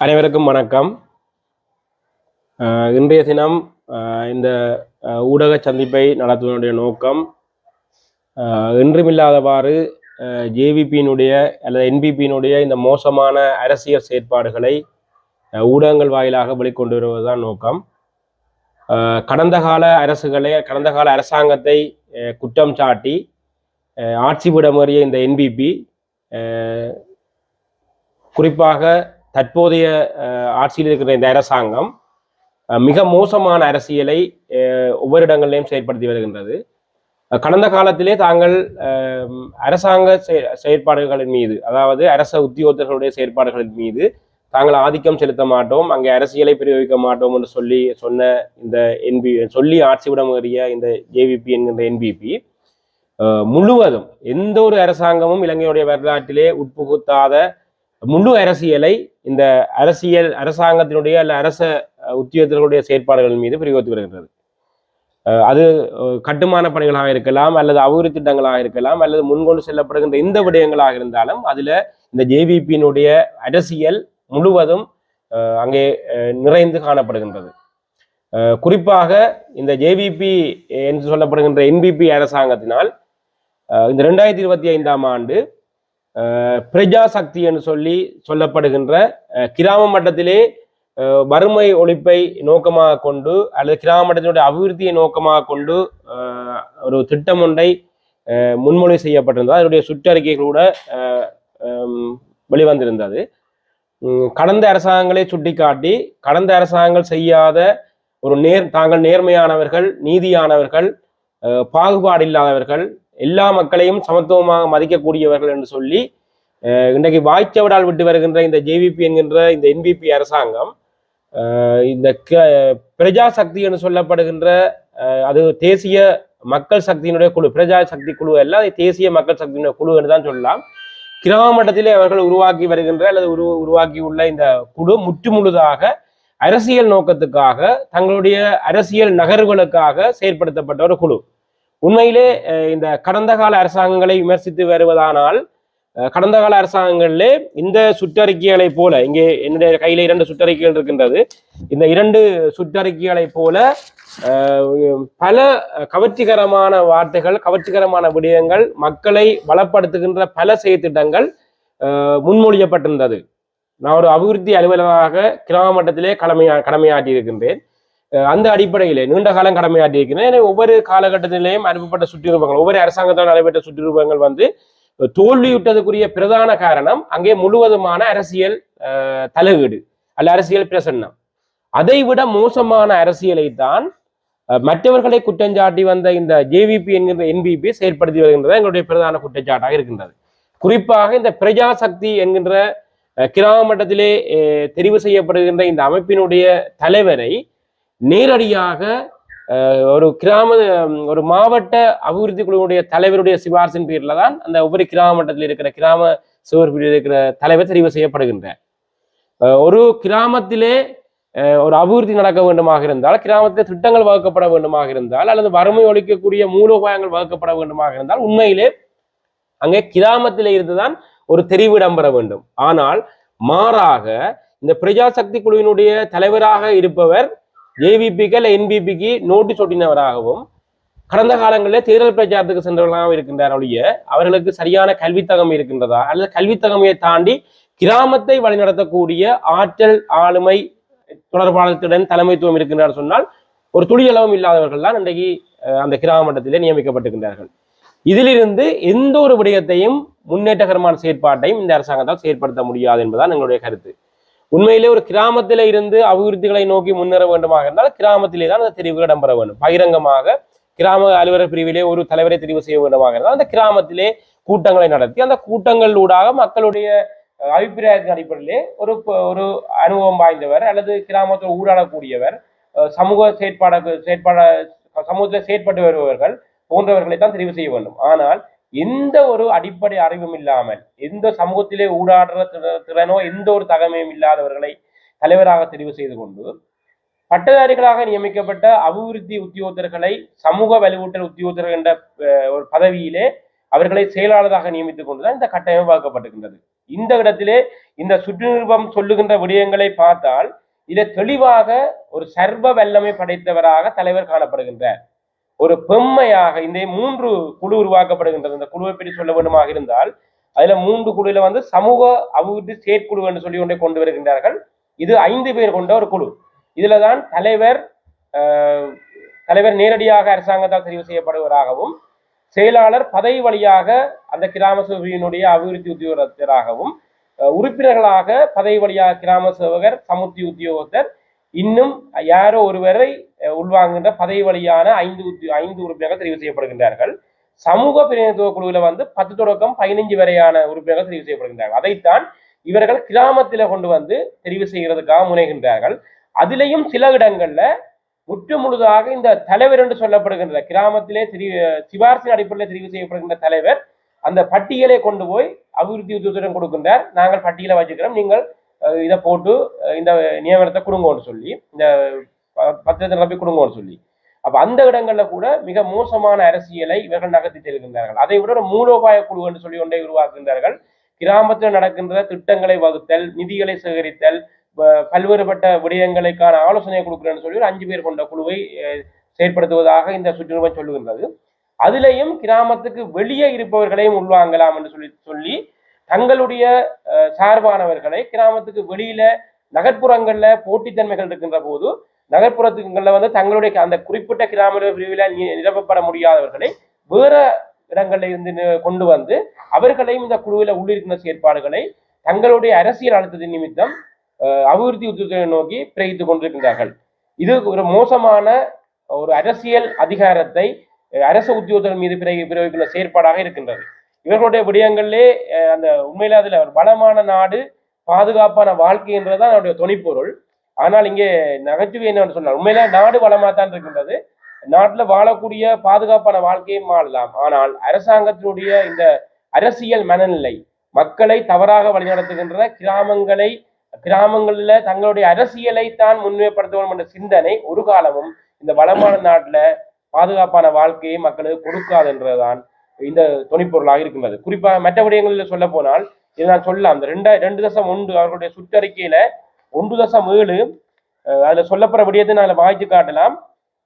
அனைவருக்கும் வணக்கம். இன்றைய தினம் இந்த ஊடக சந்திப்பை நடத்துவதனுடைய நோக்கம் இன்றுமில்லாதவாறு ஜேவிபியினுடைய அல்லது என்பிபியினுடைய இந்த மோசமான அரசியல் செயற்பாடுகளை ஊடகங்கள் வாயிலாக வெளிக்கொண்டு வருவதுதான் நோக்கம் கடந்த கால அரசுகளை கடந்த கால அரசாங்கத்தை குற்றம் சாட்டி அஹ் ஆட்சி விடமறிய இந்த என்பிபி குறிப்பாக தற்போதைய ஆட்சியில் இருக்கிற இந்த அரசாங்கம் மிக மோசமான அரசியலை ஒவ்வொரு இடங்களிலும் செயற்படுத்தி வருகின்றது. கடந்த காலத்திலே தாங்கள் அரசாங்க செயற்பாடுகளின் மீது அதாவது அரச உத்தியோகத்தர்களுடைய செயற்பாடுகளின் மீது தாங்கள் ஆதிக்கம் செலுத்த மாட்டோம் அங்கே அரசியலை பிரயோகிக்க மாட்டோம் என்று சொல்லி சொன்ன இந்த என்பி சொல்லி ஆட்சி விட முறிய இந்த ஜேவிபி என்கின்ற என்பிபி முழுவதும் எந்த ஒரு அரசாங்கமும் இலங்கையுடைய வரலாற்றிலே உட்புகுத்தாத முழு அரசியலை இந்த அரசியல் அரசாங்கத்தினுடைய அல்ல அரச உத்தியோகத்தினுடைய செயற்பாடுகள் மீது பிரயோகித்து வருகின்றது. அது கட்டுமான பணிகளாக இருக்கலாம் அல்லது அபிவிருத்தி திட்டங்களாக இருக்கலாம் அல்லது முன்கொண்டு செல்லப்படுகின்ற எந்த விடயங்களாக இருந்தாலும் அதுல இந்த ஜேவிபியினுடைய அரசியல் முழுவதும் அங்கே நிறைந்து காணப்படுகின்றது. குறிப்பாக இந்த ஜேவிபி என்று சொல்லப்படுகின்ற என்பிபி அரசாங்கத்தினால் இந்த ரெண்டாயிரத்தி இருபத்தி ஐந்தாம் ஆண்டு பிரஜா சக்தி என்று சொல்லி சொல்லப்படுகின்ற கிராம மட்டத்திலே வறுமை ஒழிப்பை நோக்கமாக கொண்டு அல்லது கிராம மட்டத்தினுடைய அபிவிருத்தியை நோக்கமாக கொண்டு ஒரு திட்டம் ஒன்றை முன்மொழி செய்யப்பட்டிருந்தது. அதனுடைய சுற்றறிக்கைகளோட கூட வெளிவந்திருந்தது. கடந்த அரசாங்கங்களை சுட்டிக்காட்டி கடந்த அரசாங்கங்கள் செய்யாத ஒரு நேர் தாங்கள் நேர்மையானவர்கள் நீதியானவர்கள் பாகுபாடு இல்லாதவர்கள் எல்லா மக்களையும் சமத்துவமாக மதிக்கக்கூடியவர்கள் என்று சொல்லி இன்றைக்கு வாய்ச்சவடால் விட்டு வருகின்ற இந்த ஜேவிபி என்கின்ற இந்த என்பிபி அரசாங்கம் இந்த க- பிரஜா சக்தி என்று சொல்லப்படுகின்ற அது தேசிய மக்கள் சக்தியினுடைய குழு பிரஜா சக்தி குழு அல்ல அது தேசிய மக்கள் சக்தியினுடைய குழு என்று தான் சொல்லலாம். கிராம மட்டத்திலே அவர்கள் உருவாக்கி வருகின்ற அல்லது உரு உருவாக்கியுள்ள இந்த குழு முற்றுமுழுதாக அரசியல் நோக்கத்துக்காக தங்களுடைய அரசியல் நகர்வுகளுக்காக செயற்படுத்தப்பட்ட ஒரு குழு. உண்மையிலே இந்த கடந்த கால அரசாங்கங்களை விமர்சித்து வருவதானால் கடந்த கால அரசாங்கங்களிலே இந்த சுற்றறிக்கைகளை போல இங்கே என்னுடைய கையில இரண்டு சுற்றறிக்கைகள் இருக்கின்றது. இந்த இரண்டு சுற்றறிக்கைகளை போல பல கவர்ச்சிகரமான வார்த்தைகள் கவர்ச்சிகரமான விடயங்கள் மக்களை வளப்படுத்துகின்ற பல செயற்திட்டங்கள் முன்மொழியப்பட்டிருந்தது. நான் ஒரு அபிவிருத்தி அலுவலராக கிராம மட்டத்திலே கடமையா கடமையாற்றி இருக்கின்றேன் அந்த அடிப்படையிலே நீண்ட காலம் கடமையாற்றி இருக்கிறேன். ஒவ்வொரு காலகட்டத்திலேயும் அனுப்பப்பட்ட சுற்றுரூபங்கள் ஒவ்வொரு அரசாங்கத்தால் நடைபெற்ற சுற்றுரூபங்கள் வந்து தோல்வியுட்டதுக்குரிய பிரதான காரணம் அங்கே முழுவதுமான அரசியல் தலையீடு அல்ல அரசியல் பிரசன்னம். அதை விட மோசமான அரசியலை தான் மற்றவர்களை குற்றஞ்சாட்டி வந்த இந்த ஜேவிபி என்கின்ற என்பிபி செயற்படுத்தி வருகின்றது எங்களுடைய பிரதான குற்றச்சாட்டாக இருக்கின்றது. குறிப்பாக இந்த பிரஜா சக்தி என்கின்ற அஹ், கிராம மட்டத்திலே தெரிவு செய்யப்படுகின்ற இந்த அமைப்பினுடைய தலைவரை நேரடியாக அஹ், ஒரு கிராம ஒரு மாவட்ட அபிவிருத்தி குழுவுடைய தலைவருடைய சிபாரிசின் பேரில் தான் அந்த ஒவ்வொரு கிராம மட்டத்தில் இருக்கிற கிராம சுவர் பிரிவில் இருக்கிற தலைவர் தெரிவு செய்யப்படுகின்றார் அஹ், ஒரு கிராமத்திலே அஹ், ஒரு அபிவிருத்தி நடக்க வேண்டுமாக இருந்தால் கிராமத்தில் திட்டங்கள் வகுக்கப்பட வேண்டுமாக இருந்தால் அல்லது வறுமை ஒழிக்கக்கூடிய மூலோபாயங்கள் வகுக்கப்பட வேண்டுமாக இருந்தால் உண்மையிலே அங்கே கிராமத்திலே இருந்துதான் ஒரு தெரிவு இடம்பெற வேண்டும். ஆனால் மாறாக இந்த பிரஜா சக்தி குழுவினுடைய தலைவராக இருப்பவர் ஜேவிபிக்கு அல்ல என்பிபிக்கு நோட்டீஸ் ஒட்டினவராகவும் கடந்த காலங்களில் தேர்தல் பிரச்சாரத்துக்கு சென்றவர்களாக இருக்கின்றார் ஒழிய அவர்களுக்கு சரியான கல்வித்தகம் இருக்கின்றதா? அல்லது கல்வித்தகமையை தாண்டி கிராமத்தை வழிநடத்தக்கூடிய ஆற்றல் ஆளுமை தொடர்பாளத்துடன் தலைமைத்துவம் இருக்கின்றார் சொன்னால் ஒரு துளியளவும் இல்லாதவர்கள் தான் இன்றைக்கு அந்த கிராம மட்டத்திலே நியமிக்கப்பட்டிருக்கின்றார்கள். இதிலிருந்து எந்த ஒரு விடயத்தையும் முன்னேற்றகரமான செயற்பாட்டையும் இந்த அரசாங்கத்தால் செயற்படுத்த முடியாது என்பதுதான் எங்களுடைய கருத்து. உண்மையிலே ஒரு கிராமத்தில இருந்து அபிவிருத்திகளை நோக்கி முன்னேற வேண்டுமாக இருந்தால் கிராமத்திலே தான் அந்த தெரிவு இடம்பெற வேண்டும். பகிரங்கமாக கிராம அலுவலர் பிரிவிலே ஒரு தலைவரை தெரிவு செய்ய வேண்டுமாக இருந்தால் அந்த கிராமத்திலே கூட்டங்களை நடத்தி அந்த கூட்டங்களூடாக மக்களுடைய அபிப்பிராயத்தின் அடிப்படையிலே ஒரு ஒரு அனுபவம் வாய்ந்தவர் அல்லது கிராமத்தில் ஊடாடக்கூடியவர் சமூக செயற்பாட செயற்பாட சமூகத்தில் செயற்பட்டு வருபவர்கள் போன்றவர்களை தான் தெரிவு செய்ய வேண்டும். ஆனால் எந்த ஒரு அடிப்படை அறிவும் இல்லாமல் எந்த சமூகத்திலே ஊடாடுற திறனோ எந்த ஒரு தகமையும் இல்லாதவர்களை தலைவராக தெரிவு செய்து கொண்டு பட்டதாரிகளாக நியமிக்கப்பட்ட அபிவிருத்தி உத்தியோகத்தர்களை சமூக வலுவூட்டல் உத்தியோகத்தர்கள் என்ற ஒரு பதவியிலே அவர்களை செயலாளராக நியமித்துக் கொண்டுதான் இந்த கட்டமைப்பு இந்த இடத்திலே இந்த சுற்றுநிருபம் சொல்லுகின்ற விடயங்களை பார்த்தால் இதை தெளிவாக ஒரு சர்வ வல்லமை படைத்தவராக தலைவர் காணப்படுகின்றார். ஒரு பெம்மையாக இந்த மூன்று குழு உருவாக்கப்படுகின்றது. இந்த குழுவை பற்றி சொல்ல வேண்டுமாக இருந்தால் அதுல மூன்று குழுல வந்து சமூக அபிவிருத்தி செயற்குழு என்று சொல்லி ஒன்றை கொண்டு வருகின்றார்கள். இது ஐந்து பேர் கொண்ட ஒரு குழு. இதுல தான் தலைவர் ஆஹ், தலைவர் நேரடியாக அரசாங்கத்தால் தெரிவு செய்யப்படுவதாகவும் செயலாளர் பதவி வழியாக அந்த கிராம சேவையினுடைய அபிவிருத்தி உத்தியோகத்தராகவும் அஹ், உறுப்பினர்களாக பதவி வழியாக கிராம சேவகர் சமுத்தி உத்தியோகத்தர் இன்னும் யாரோ ஒருவரை உள்வாங்குகின்ற பதவி வழியான ஐந்து ஐந்து உறுப்பினர்கள் தெரிவு செய்யப்படுகின்றார்கள். சமூக பிரதிநிதித்துவ குழுவில வந்து பத்து தொடக்கம் பதினைஞ்சு வரையான உறுப்பினர்கள் தெரிவு செய்யப்படுகின்றார்கள். அதைத்தான் இவர்கள் கிராமத்தில கொண்டு வந்து தெரிவு செய்கிறதுக்காக முனைகின்றார்கள். அதிலேயும் சில இடங்கள்ல முற்று முழுதாக இந்த தலைவர் என்று சொல்லப்படுகின்ற கிராமத்திலே தெரி சிபார்சின் அடிப்படையில் தெரிவு செய்யப்படுகின்ற தலைவர் அந்த பட்டியலை கொண்டு போய் அபிவிருத்தி உத்தியோகத்திடம் கொடுக்கின்றார். நாங்கள் பட்டியலை வச்சுக்கிறோம். நீங்கள் இதை போட்டு இந்த நியமனத்தை கொடுங்கன்னு சொல்லி இந்த ப- பத்திரத்தை நம்பி கொடுங்கன்னு சொல்லி. அப்ப அந்த இடங்கள்ல கூட மிக மோசமான அரசியலை இவர்கள் நகர்த்தி செல்கின்றார்கள். அதை விட ஒரு மூலோபாய குழு என்று சொல்லி ஒன்றை உருவாக்குகின்றார்கள். கிராமத்தில் நடக்கின்ற திட்டங்களை வகுத்தல் நிதிகளை சேகரித்தல் பல்வேறுபட்ட விடயங்களுக்கான ஆலோசனை கொடுக்கிறேன்னு சொல்லி ஒரு அஞ்சு பேர் கொண்ட குழுவை செயற்படுத்துவதாக இந்த சுற்றுநிறுவனம் சொல்லுகின்றது. அதுலேயும் கிராமத்துக்கு வெளியே இருப்பவர்களையும் உள்வாங்கலாம் என்று சொல்லி சொல்லி தங்களுடைய அஹ், சார்பானவர்களை கிராமத்துக்கு வெளியில நகர்ப்புறங்கள்ல போட்டித்தன்மைகள் இருக்கின்ற போது நகர்ப்புறத்துங்களில் வந்து தங்களுடைய அந்த குறிப்பிட்ட கிராம பிரிவில் நிரப்பப்பட முடியாதவர்களை வேற இடங்களில் இருந்து கொண்டு வந்து அவர்களையும் இந்த குழுவில் உள்ளிருக்கின்ற செயற்பாடுகளை தங்களுடைய அரசியல் அழுத்தத்தின் நிமித்தம் அபிவிருத்தி உத்தியோகத்தை நோக்கி பிரகித்து கொண்டிருக்கின்றார்கள். இது ஒரு மோசமான ஒரு அரசியல் அதிகாரத்தை அரசு உத்தியோகத்தின் மீது பிறகு பிரயோகிக்கின்ற செயற்பாடாக இருக்கின்றது. இவர்களுடைய விடயங்களிலே அந்த உண்மையில அதுல ஒரு பலமான நாடு பாதுகாப்பான வாழ்க்கை என்றுதான் அவருடைய துணைப்பொருள் ஆனால் இங்கே நகைச்சுவை என்னன்னு சொன்னால் உண்மையில நாடு வளமாக தான் இருக்கின்றது. நாட்டுல வாழக்கூடிய பாதுகாப்பான வாழ்க்கையும் வாழலாம். ஆனால் அரசாங்கத்தினுடைய இந்த அரசியல் மனநிலை மக்களை தவறாக வழிநடத்துகின்ற கிராமங்களை கிராமங்களில் தங்களுடைய அரசியலை தான் முன்னிலைப்படுத்த வேண்டும் என்ற சிந்தனை ஒரு காலமும் இந்த வளமான நாட்டில் பாதுகாப்பான வாழ்க்கையை மக்களுக்கு கொடுக்காது என்றுதான் இந்த துணைப்பொருளாக இருக்கின்றது. குறிப்பாக மற்ற விடயங்களில் சொல்ல போனால் இதை நான் சொல்லலாம். அந்த ரெண்டா ரெண்டு தசம் ஒன்று அவர்களுடைய சுற்றறிக்கையில ஒன்று தசம் ஏழு அஹ் அதுல சொல்லப்படுற விடயத்தை நான் வாய்த்து காட்டலாம்.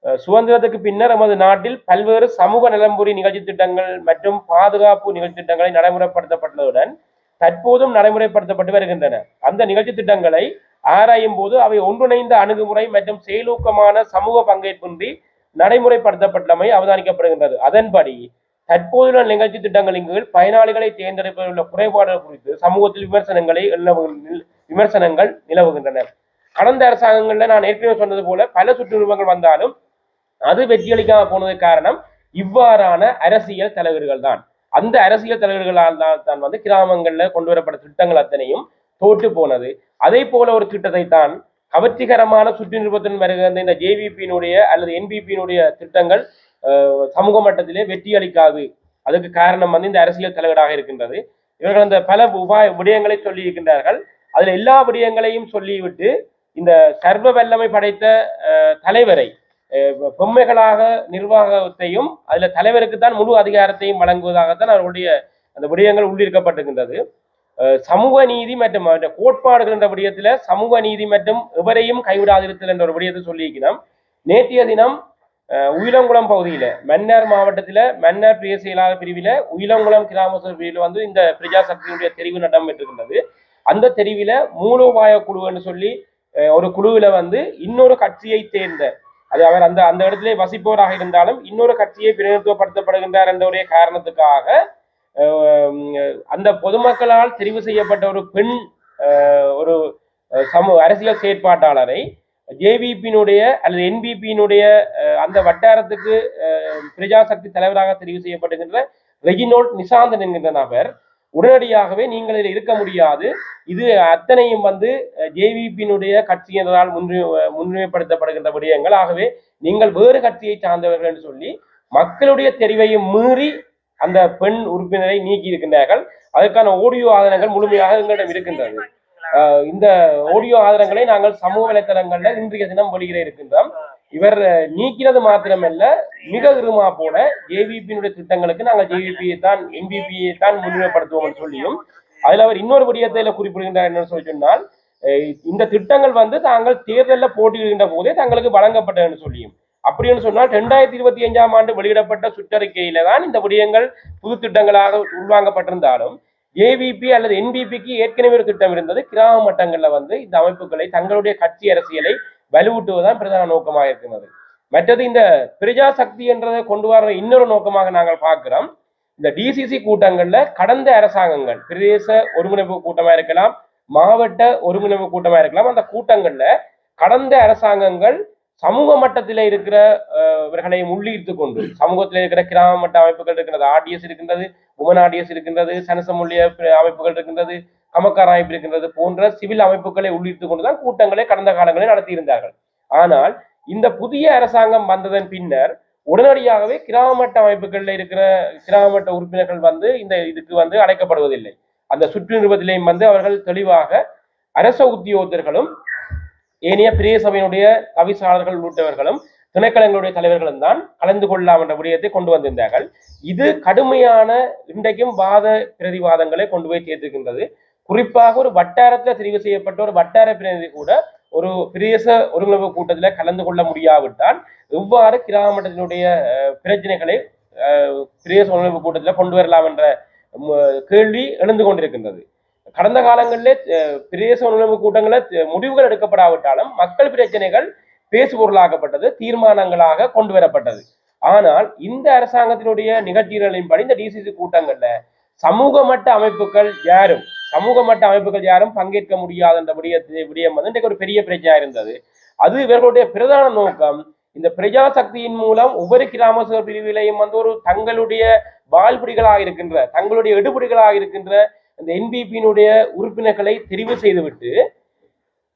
அஹ் சுதந்திரத்துக்கு பின்னர் நமது நாட்டில் பல்வேறு சமூக நலம்புரி நிகழ்ச்சி திட்டங்கள் மற்றும் பாதுகாப்பு நிகழ்ச்சி திட்டங்களை நடைமுறைப்படுத்தப்பட்டதுடன் தற்போதும் நடைமுறைப்படுத்தப்பட்டு வருகின்றன. அந்த நிகழ்ச்சி திட்டங்களை ஆராயும் போது அவை ஒன்றிணைந்த அணுகுமுறை மற்றும் செயலூக்கமான சமூக பங்கேற்பின்றி நடைமுறைப்படுத்தப்பட்டமை அவதானிக்கப்படுகின்றது. அதன்படி தற்போதுள்ள நிகழ்ச்சி திட்டங்களின் கீழ் பயனாளிகளை தேர்ந்தெடுப்பதில் உள்ள குறைபாடுகள் குறித்து சமூகத்தில் விமர்சனங்களை விமர்சனங்கள் நிலவுகின்றன. கடந்த அரசாங்கங்கள்ல நான் ஏற்கனவே சொன்னது போல பல சுற்றுநிறுவனங்கள் வந்தாலும் அது வெற்றியளிக்காம போனது காரணம் இவ்வாறான அரசியல் தலைவர்கள் தான். அந்த அரசியல் தலைவர்களால் தான் தான் வந்து கிராமங்கள்ல கொண்டு வரப்பட்ட திட்டங்கள் அத்தனையும் தோற்று போனது. அதே போல ஒரு திட்டத்தை தான் கவர்ச்சிகரமான சுற்றுநிறுவனத்தின் வருகின்ற இந்த ஜேவிபியினுடைய அல்லது என்பிபியினுடைய திட்டங்கள் சமூக மட்டத்திலே வெற்றி அளிக்காது. அதுக்கு காரணம் வந்து இந்த அரசியல் தலைவராக இருக்கின்றது. இவர்கள் அந்த பல உபாய விடயங்களை சொல்லி இருக்கின்றார்கள் அதுல எல்லா விடயங்களையும் சொல்லிவிட்டு இந்த சர்வ வல்லமை படைத்த தலைவரை பொம்மைகளாக நிர்வாகத்தையும் அதுல தலைவருக்கு தான் முழு அதிகாரத்தையும் வழங்குவதாகத்தான் அவருடைய அந்த விடயங்கள் உள்ளிருக்கப்பட்டிருக்கின்றது. அஹ், சமூக நீதி மற்றும் அவருடைய கோட்பாடுகள் என்ற விடயத்துல சமூக நீதி மற்றும் எவரையும் கைவிடாதிருத்தல் என்ற ஒரு விடயத்தை சொல்லியிருக்கிறோம். நேற்றைய தினம் உயிலங்குளம் பகுதியில மன்னார் மாவட்டத்தில் மன்னார் பிரிய செயலாளர் பிரிவில உயிலங்குளம் கிராம பிரிவில் வந்து இந்த பிரஜா சக்தியினுடைய தெரிவு நடைபெற்றிருக்கின்றது அந்த தெரிவில மூலோபாய குழுன்னு சொல்லி ஒரு குழுவில வந்து இன்னொரு கட்சியை தேர்ந்த அது அவர் அந்த அந்த இடத்துல வசிப்பவராக இருந்தாலும் இன்னொரு கட்சியை பிரதிநிதித்துவப்படுத்தப்படுகின்றார் என்ற ஒரே காரணத்துக்காக அந்த பொதுமக்களால் தெரிவு செய்யப்பட்ட ஒரு பெண் ஒரு சமூக அரசியல் செயற்பாட்டாளரை ஜேவிபியினுடைய அல்லது என்பிபியினுடைய அந்த வட்டாரத்துக்கு அஹ், பிரஜாசக்தி தலைவராக தெரிவு செய்யப்படுகின்ற ரெஜினோல்ட் நிசாந்தன் என்கின்ற நபர் உடனடியாகவே நீங்கள் இதில் இருக்க முடியாது. இது அத்தனையும் வந்து ஜேவிபியினுடைய கட்சியினரால் முன்னுரி முன்னுரிமைப்படுத்தப்படுகின்ற விடயங்கள். ஆகவே நீங்கள் வேறு கட்சியை சார்ந்தவர்கள் என்று சொல்லி மக்களுடைய தெரிவையும் மீறி அந்த பெண் உறுப்பினரை நீக்கி இருக்கின்றார்கள் அதற்கான ஓடியோ ஆதனங்கள் முழுமையாக எங்களிடம் இருக்கின்றது. இந்த ஆடியோ ஆதாரங்களை நாங்கள் சமூக வலைத்தளங்களில் இன்றைய தினம் வெளியிட இருக்கின்றோம். இவர் நீக்கிறது மாத்திரமல்ல மிக இருமா போல ஜேவிபியினுடைய திட்டங்களுக்கு நாங்கள் ஜேவிபியை தான் என்பிபியை தான் முன்னிலைப்படுத்துவோம் சொல்லியும் அதுல அவர் இன்னொரு விடயத்தை குறிப்பிடுகின்றார் என்னன்னு சொல்லி சொன்னால் இந்த திட்டங்கள் வந்து தாங்கள் தேர்தலில் போட்டியிடுகின்ற போதே தங்களுக்கு வழங்கப்பட்டதுன்னு சொல்லியும். அப்படின்னு சொன்னால் ரெண்டாயிரத்தி இருபத்தி அஞ்சாம் ஆண்டு வெளியிடப்பட்ட சுற்றறிக்கையில தான் இந்த விடயங்கள் புது திட்டங்களாக உள்வாங்கப்பட்டிருந்தாலும் ஏவிபி அல்லது என்பிபிக்கு ஏற்கனவே ஒரு திட்டம் இருந்தது. கிராம மட்டங்களில் வந்து இந்த அமைப்புகளை தங்களுடைய கட்சி அரசியலை வலுவூட்டுவதுதான் பிரதான நோக்கமாக இருக்கிறது. மற்றது இந்த பிரஜா சக்தி என்றதை கொண்டு வர இன்னொரு நோக்கமாக நாங்கள் பார்க்கிறோம். இந்த டிசிசி கூட்டங்கள்ல கடந்த அரசாங்கங்கள் பிரதேச ஒருங்கிணைப்பு கூட்டமா இருக்கலாம் மாவட்ட ஒருங்கிணைப்பு கூட்டமா இருக்கலாம் அந்த கூட்டங்கள்ல கடந்த அரசாங்கங்கள் சமூக மட்டத்தில் இருக்கிற அஹ், இவர்களை உள்ளீர்த்து கொண்டு சமூகத்தில் இருக்கிற கிராம மட்ட அமைப்புகள் இருக்கின்றது ஆர்டிஎஸ் இருக்கின்றது உமன் ஆர்டிஎஸ் இருக்கின்றது சனசமூலிய அமைப்புகள் இருக்கின்றது கமக்கார அமைப்பு இருக்கின்றது போன்ற சிவில் அமைப்புகளை உள்ளீர்த்து கொண்டுதான் கூட்டங்களை கடந்த காலங்களில் நடத்தியிருந்தார்கள். ஆனால் இந்த புதிய அரசாங்கம் வந்ததன் பின்னர் உடனடியாகவே கிராம மட்ட அமைப்புகளில் இருக்கிற கிராம மட்ட உறுப்பினர்கள் வந்து இந்த இதுக்கு வந்து அழைக்கப்படுவதில்லை. அந்த சுற்று நிறுவத்திலையும் வந்து அவர்கள் தெளிவாக அரச உத்தியோகத்தர்களும் ஏனைய பிரிய சபையினுடைய தவிசாளர்கள் உள்ளிட்டவர்களும் திணைக்களங்களுடைய தலைவர்களும் தான் கலந்து கொள்ளலாம் என்ற விடயத்தை கொண்டு வந்திருந்தார்கள். இது கடுமையான இன்றைக்கும் வாத பிரதிவாதங்களை கொண்டு போய் சேர்த்துக்கின்றது குறிப்பாக ஒரு வட்டாரத்தில் தெரிவு செய்யப்பட்ட ஒரு வட்டார பிரதிநிதி கூட ஒரு பிரதேச ஒருங்கிணைப்பு கூட்டத்தில் கலந்து கொள்ள முடியாவிட்டால் எவ்வாறு கிராமத்தினுடைய பிரச்சனைகளை அஹ், பிரதேச ஒருங்கிணைப்பு கூட்டத்தில் கொண்டு வரலாம் என்ற கேள்வி எழுந்து கொண்டிருக்கின்றது. கடந்த காலங்களிலே பிரதேச ஒருங்கிணைப்பு கூட்டங்களில் முடிவுகள் எடுக்கப்படாவிட்டாலும் மக்கள் பிரச்சனைகள் பேசுபொருளாக்கப்பட்டது தீர்மானங்களாக கொண்டு வரப்பட்டது ஆனால் இந்த அரசாங்கத்தினுடைய நிகழ்ச்சிகளின்படி இந்த டிசிசி கூட்டங்கள்ல சமூக மட்ட அமைப்புகள் யாரும் சமூக மட்ட அமைப்புகள் யாரும் பங்கேற்க முடியாத என்ற விடயத்தை விடயம் வந்து இன்றைக்கு ஒரு பெரிய பிரச்சனையா இருந்தது. அது இவர்களுடைய பிரதான நோக்கம். இந்த பிரஜா சக்தியின் மூலம் ஒவ்வொரு கிராம சபை பிரிவிலையும் வந்து ஒரு தங்களுடைய வாழ்புடிகளாக இருக்கின்ற தங்களுடைய எடுபடிகளாக இருக்கின்ற இந்த என்பிபியினுடைய உறுப்பினர்களை தெரிவு செய்துவிட்டு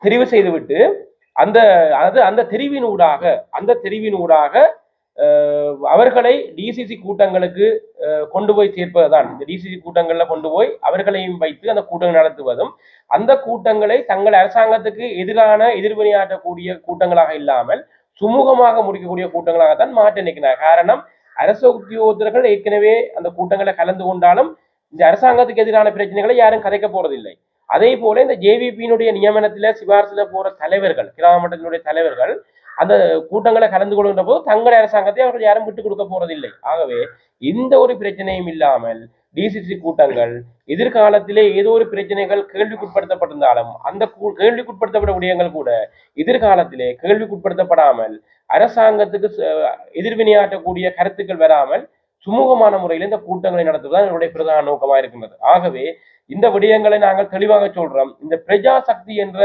தெரிவு செய்துவிட்டு அந்த அது அந்த தெரிவினூடாக அந்த தெரிவின் ஊடாக அவர்களை டிசிசி கூட்டங்களுக்கு கொண்டு போய் சேர்ப்பது தான் இந்த டிசிசி கூட்டங்களில் கொண்டு போய் அவர்களையும் வைத்து அந்த கூட்டங்கள் நடத்துவதும் அந்த கூட்டங்களை தங்கள் அரசாங்கத்துக்கு எதிரான எதிர்வினையாற்றக்கூடிய கூட்டங்களாக இல்லாமல் சுமூகமாக முடிக்கக்கூடிய கூட்டங்களாகத்தான் மாற்ற நிற்கிறார் காரணம் அரசு உத்தியோகத்தர்கள் ஏற்கனவே அந்த கூட்டங்களை கலந்து கொண்டாலும் இந்த அரசாங்கத்துக்கு எதிரான பிரச்சனைகளை யாரும் கதைக்க போறதில்லை. அதே போல இந்த ஜேவிபியினுடைய நியமனத்துல சிபாரசுல போற தலைவர்கள் கிராம மட்டத்தினுடைய தலைவர்கள் அந்த கூட்டங்களை கலந்து கொள்கின்ற போது தங்கள் அரசாங்கத்தை அவர்கள் யாரும் விட்டு கொடுக்க போறதில்லை. ஆகவே எந்த ஒரு பிரச்சனையும் இல்லாமல் டிசிசி கூட்டங்கள் எதிர்காலத்திலே ஏதோ ஒரு பிரச்சனைகள் கேள்விக்குட்படுத்தப்பட்டிருந்தாலும் அந்த கூ- கேள்விக்குட்படுத்தப்பட்ட விடயங்கள் கூட எதிர்காலத்திலே கேள்விக்குட்படுத்தப்படாமல் அரசாங்கத்துக்கு எதிர்வினையாற்றக்கூடிய கருத்துக்கள் வராமல் சுமூகமான முறையில் இந்த கூட்டங்களை நடத்துவதுதான் என்னுடைய பிரதான நோக்கமாக இருக்கின்றது. ஆகவே இந்த விடயங்களை நாங்கள் தெளிவாக சொல்றோம். இந்த பிரஜா சக்தி என்ற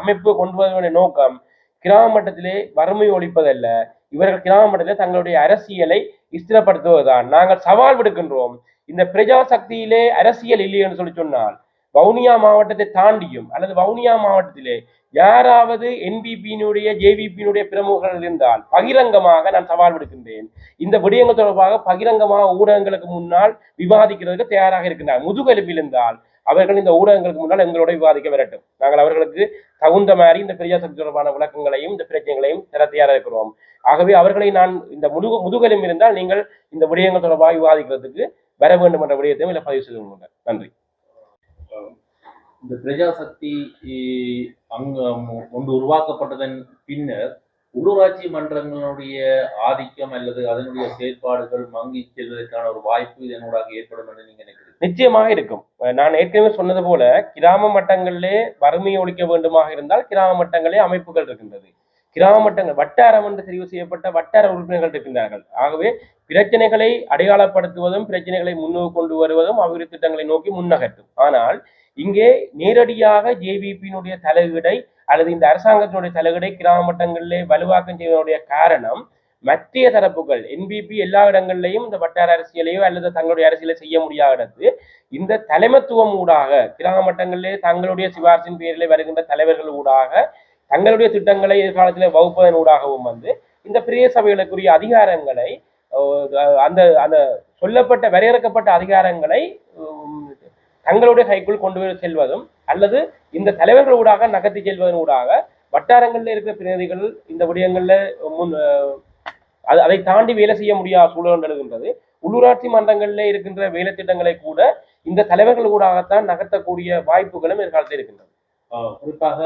அமைப்பு கொண்டு வருவதன் நோக்கம் கிராம மட்டத்திலே வறுமை ஒழிப்பதல்ல. இவர்கள் கிராம மட்டத்திலே தங்களுடைய அரசியலை ஸ்திரப்படுத்துவதுதான் நாங்கள் சவால் விடுக்கின்றோம். இந்த பிரஜா சக்தியிலே அரசியல் இல்லை என்று சொல்லி சொன்னால் வவுனியா மாவட்டத்தை தாண்டியும் அல்லது வவுனியா மாவட்டத்திலே யாராவது என்பிபியினுடைய ஜேவிபியினுடைய பிரமுகர்கள் இருந்தால் பகிரங்கமாக நான் சவால் விடுக்கின்றேன். இந்த விடயங்கள் தொடர்பாக பகிரங்கமாக ஊடகங்களுக்கு முன்னால் விவாதிக்கிறதுக்கு தயாராக இருக்கின்றார் முதுகெலும்பில் இருந்தால் அவர்கள் இந்த ஊடகங்களுக்கு முன்னால் எங்களோட விவாதிக்க வரட்டும். நாங்கள் அவர்களுக்கு தகுந்த மாதிரி இந்த பிரஜாசக்தி தொடர்பான விளக்கங்களையும் இந்த பிரச்சனைகளையும் தர தயாராக இருக்கிறோம். ஆகவே அவர்களை நான் இந்த முதுகு முதுகெலும்பு இருந்தால் நீங்கள் இந்த விடயங்கள் தொடர்பாக விவாதிக்கிறதுக்கு வர வேண்டும் என்ற விடயத்தையும் இல்லை பதிவு செய்து கொள்ளுங்கள். நன்றி. இந்த பிரஜாசக்தி இ- அங்க ஒன்று உருவாக்கப்பட்டதன் பின்னர் உள்ளூராட்சி மன்றங்களுடைய ஆதிக்கம் அல்லது அதனுடைய செயற்பாடுகள் மங்கி செல்வதற்கான ஒரு வாய்ப்பு இதனூடாக ஏற்படும் என்று நீங்க நினைக்கிறீங்க? நிச்சயமாக இருக்கும். நான் ஏற்கனவே சொன்னது போல கிராம மட்டங்களிலே வறுமையை ஒழிக்க வேண்டுமாக இருந்தால் கிராம மட்டங்களே அமைப்புகள் இருக்கின்றது. கிராம மட்டங்கள் வட்டாரம் என்று தெரிவு செய்யப்பட்ட வட்டார உறுப்பினர்கள் இருக்கின்றார்கள். ஆகவே பிரச்சனைகளை அடையாளப்படுத்துவதும் பிரச்சனைகளை முன்னுக்கு கொண்டு வருவதும் அபிவிருத்தி திட்டங்களை நோக்கி முன்னகட்டும் ஆனால் இங்கே நேரடியாக ஜேவிபியினுடைய தலையீடை அல்லது இந்த அரசாங்கத்தினுடைய தலையீடை கிராம மட்டங்களிலே வலுவாக்கம் செய்வதனுடைய காரணம் மத்திய தரப்புகள் என்பிபி எல்லா இடங்களிலையும் இந்த வட்டார அரசியலையோ அல்லது தங்களுடைய அரசியலை செய்ய முடியாத இடத்து இந்த தலைமத்துவம் ஊடாக கிராம மட்டங்களிலே தங்களுடைய சிபார்சின் பேரில் வருகின்ற தலைவர்கள் ஊடாக தங்களுடைய திட்டங்களை எதிர்காலத்தில் வகுப்பதன் ஊடாகவும் வந்து இந்த பிரிய சபைகளுக்குரிய அதிகாரங்களை அந்த அந்த சொல்லப்பட்ட வரையறுக்கப்பட்ட அதிகாரங்களை தங்களுடைய கைக்குள் கொண்டு போய் செல்வதும் அல்லது இந்த தலைவர்கள் ஊடாக நகர்த்தி செல்வதன் ஊடாக வட்டாரங்களில் இருக்கிற பிரதிநிதிகள் இந்த விடயங்கள்ல முன் அது அதை தாண்டி வேலை செய்ய முடியாத சூழல் எழுகின்றது உள்ளூராட்சி மன்றங்களில் இருக்கின்ற வேலை திட்டங்களை கூட இந்த தலைவர்கள் ஊடாகத்தான் நகர்த்தக்கூடிய வாய்ப்புகளும் எதிர்காலத்தில் இருக்கின்றது. குறிப்பாக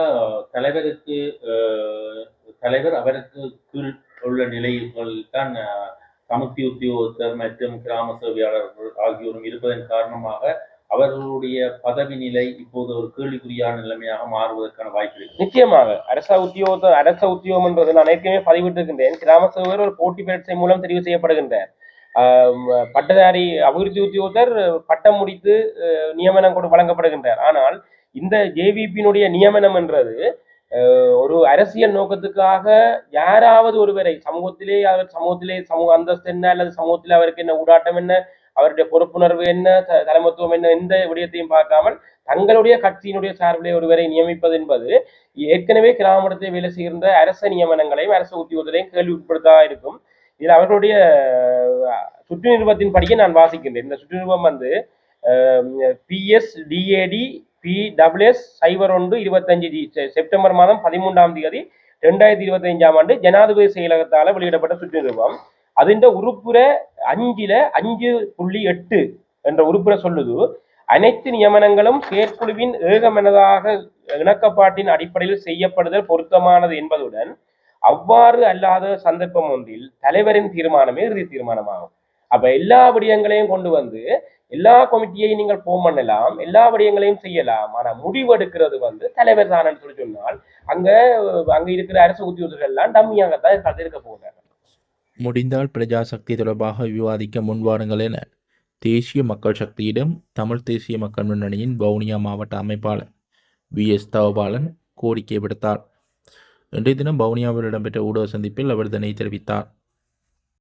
தலைவருக்கு ஆஹ் தலைவர் அவருக்கு கீழ் உள்ள நிலையில் தான் ஆஹ் சமுத்தி உத்தியோகத்தர் மற்றும் கிராம சேவையாளர்கள் ஆகியோரும் இருப்பதன் காரணமாக அவர்களுடைய பதவி நிலை இப்போது ஒரு கேள்விக்குறியான நிலைமையாக மாறுவதற்கான வாய்ப்பு இருக்கு. நிச்சயமாக. அரச உத்தியோக அரச உத்தியோகம் என்பது நான் ஏற்கனவே பதிவிட்டிருக்கின்றேன். கிராம சேவகர் ஒரு போட்டி பரீட்சை மூலம் தெரிவு செய்யப்படுகின்றார். பட்டதாரி அபிவிருத்தி உத்தியோகத்தர் பட்டம் முடித்து அஹ், நியமனம் கொண்டு வழங்கப்படுகின்றார். ஆனால் இந்த ஜேவிபியினுடைய நியமனம் என்றது ஒரு அரசியல் நோக்கத்துக்காக யாராவது ஒருவரை சமூகத்திலே அவர் சமூகத்திலே சமூக அந்தஸ்து என்ன அல்லது சமூகத்திலே அவருக்கு என்ன ஊடாட்டம் என்ன அவருடைய பொறுப்புணர்வு என்ன த- என்ன எந்த விடயத்தையும் பார்க்காமல் தங்களுடைய கட்சியினுடைய சார்பிலே ஒருவரை நியமிப்பது என்பது ஏற்கனவே கிராமத்தில் வேலை செய்கின்ற அரச நியமனங்களையும் அரச உத்தியோகத்திலையும் கேள்விப்படுத்தா இருக்கும். இதில் அவர்களுடைய சுற்று நிருபத்தின் படியே நான் வாசிக்கின்றேன். இந்த சுற்று நிருபம் வந்து PS DAD P WS cyber ஒன்று இருபத்தஞ்சு செப்டம்பர் மாதம் பதிமூன்றாம் தேதி ரெண்டாயிரத்தி இருபத்தைந்தாம் ஆண்டு ஜனாதிபதி செயலகத்தால் வெளியிடப்பட்ட சுற்று நிருபம் அதிண்ட உறுப்புற அஞ்சில அஞ்சு புள்ளி எட்டு என்ற உறுப்புற சொல்லுது. அனைத்து நியமனங்களும் செயற்குழுவின் ஏகமனதாக இணக்கப்பாட்டின் அடிப்படையில் செய்யப்படுதல் பொருத்தமானது என்பதுடன் அவ்வாறு அல்லாத சந்தர்ப்பம் ஒன்றில் தலைவரின் தீர்மானமே இறுதி தீர்மானமாகும். அப்ப எல்லா விடயங்களையும் கொண்டு வந்து எல்லா கமிட்டியையும் நீங்கள் போம் பண்ணலாம் எல்லா விடயங்களையும் செய்யலாம் ஆனா முடிவெடுக்கிறது வந்து தலைவர் தானன்னு சொல்லி சொன்னால் அங்க அங்க இருக்கிற அரசு உத்தியோகர்கள் எல்லாம் டம்மியாகத்தான் இருக்க போகிறாங்க முடிந்தால் பிரஜாசக்தி தொடர்பாக விவாதிக்க முன்வாருங்கள் என தேசிய மக்கள் சக்தியிடம் தமிழ் தேசிய மக்கள் முன்னணியின் வவுனியா மாவட்ட அமைப்பாளர் வி. எஸ். தவபாலன் கோரிக்கை விடுத்தார். இன்றைய தினம் வவுனியாவில் இடம்பெற்ற ஊடக சந்திப்பில் அவர் இதனை தெரிவித்தார்.